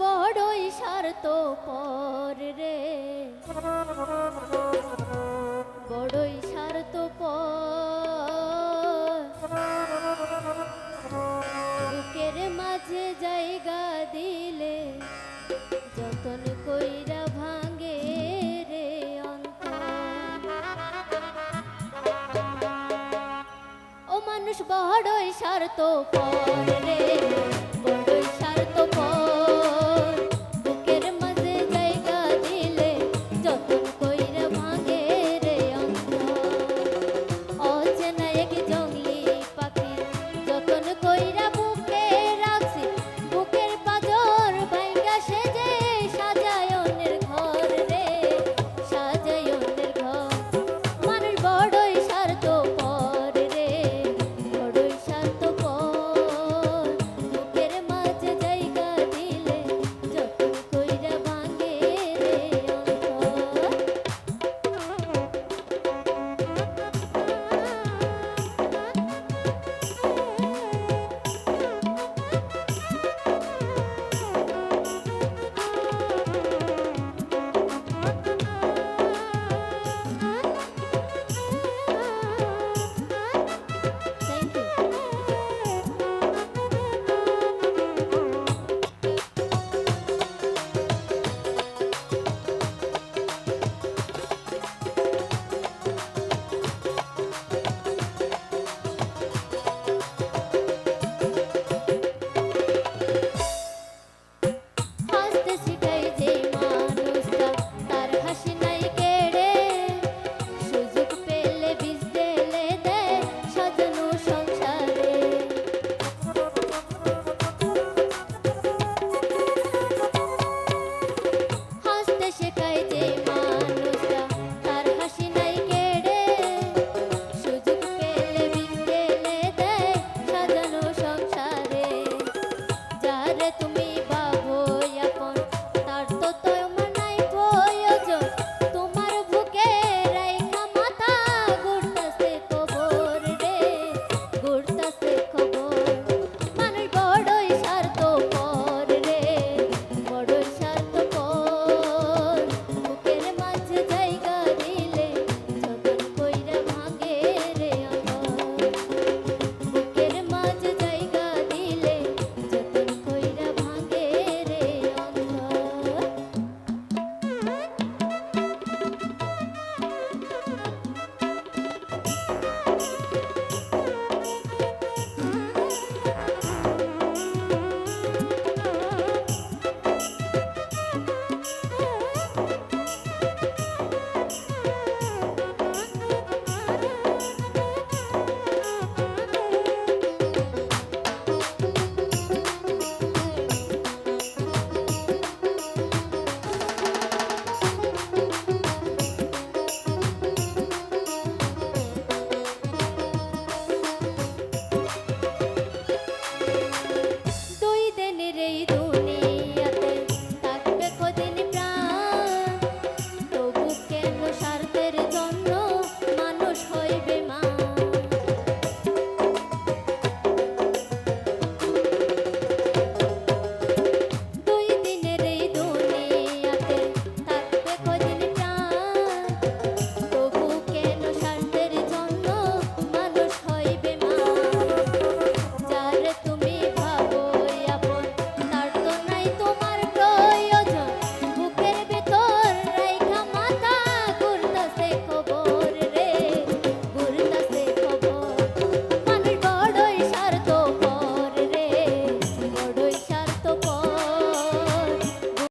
বড়ই স্বার্থ পর রে। বড়ই স্বার্থ বুকের মাঝে জায়গা দিলে যতন কইরা ভাঙে রে অন্ত ও মানুষ বড়ই স্বার্থ পর রে।